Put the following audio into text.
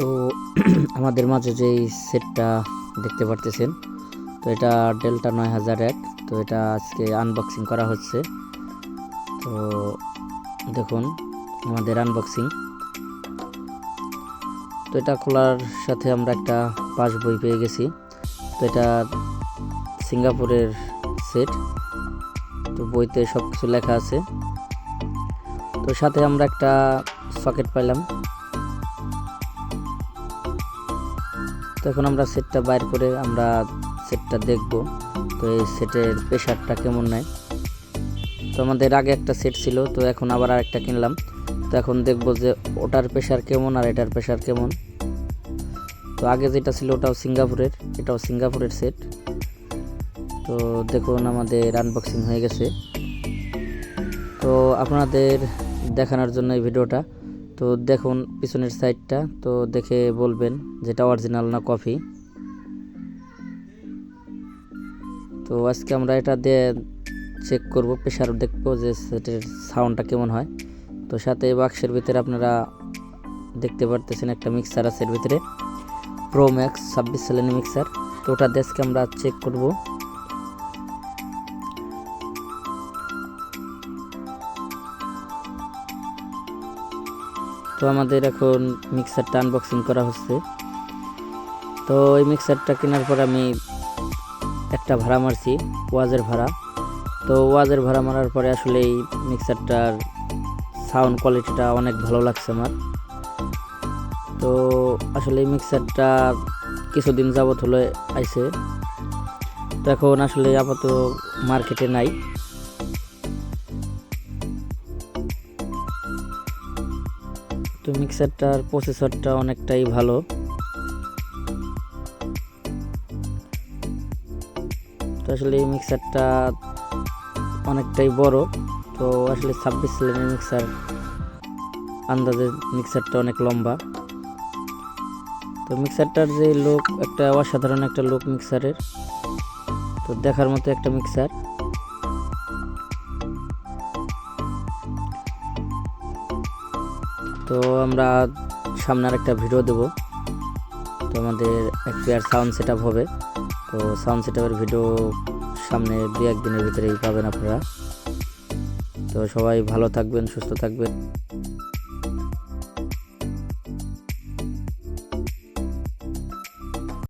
তো আমাদের মাঝে যেই সেটটা দেখতে পারতেছেন, তো এটা ডেল্টা নয় হাজার এক, তো এটা আজকে আনবক্সিং করা হচ্ছে। তো দেখুন, আমাদের আনবক্সিং তো এটা খোলার সাথে আমরা একটা পাস বই পেয়ে গেছি। তো এটা সিঙ্গাপুরের সেট তো বইতে সব কিছু লেখা আছে। তো সাথে আমরা একটা সকেট পাইলাম। তো এখন আমরা সেটটা বাইর করে আমরা সেটটা দেখব তো এই সেটের প্রেশারটা কেমন নেয় তো আমাদের আগে একটা সেট ছিল, তো এখন আবার আরেকটা কিনলাম। তো এখন দেখব যে ওটার প্রেশার কেমন আর এটার প্রেশার কেমন। তো আগে যেটা ছিল ওটাও সিঙ্গাপুরের, এটাও সিঙ্গাপুরের সেট তো দেখুন আমাদের আনবক্সিং হয়ে গেছে। তো আপনাদের দেখানোর জন্য এই ভিডিওটা। তো দেখুন পিছনের সাইডটা, তো দেখে বলবেন যেটা অরিজিনাল না কপি তো আজকে আমরা এটা দিয়ে চেক করব প্রেশার দেখব যে সেটের সাউন্ডটা কেমন হয়। তো সাথে এই বাক্সের ভিতরে আপনারা দেখতে পারতেছেন একটা মিক্সার আছে এর ভিতরে। প্রো ম্যাক্স ছাব্বিশ সেলেনি মিক্সার তো ওটা দেশকে আমরা চেক করব। তো আমাদের এখন মিক্সারটা আনবক্সিং করা হচ্ছে। তো এই মিক্সারটা কেনার পর আমি একটা ভাড়া মারছি, ওয়াজের ভাড়া। তো ওয়াজের ভাড়া মারার পরে আসলে এই মিক্সারটার সাউন্ড কোয়ালিটিটা অনেক ভালো লাগছে আমার। তো আসলে এই মিক্সারটা কিছুদিন যাবত হলে আইছে। তো এখন আসলে আপাতত মার্কেটে নাই। তো মিক্সারটার প্রসেসরটা অনেকটাই ভালো। তো আসলে এই মিক্সারটা অনেকটাই বড়। তো আসলে ছাব্বিশ সিলিন্ডার মিক্সার, আন্দাজে মিক্সারটা অনেক লম্বা। তো মিক্সারটার যে লোক, একটা অসাধারণ একটা লোক মিক্সারের। তো দেখার মতো একটা মিক্সার। তো আমরা সামনে আর একটা ভিডিও দেবো। তো আমাদের এক পেয়ার সাউন্ড সেট হবে। তো সাউন্ড সেট ভিডিও সামনে দু একদিনের ভিতরেই পাবেন আপনারা। তো সবাই ভালো থাকবেন, সুস্থ থাকবেন।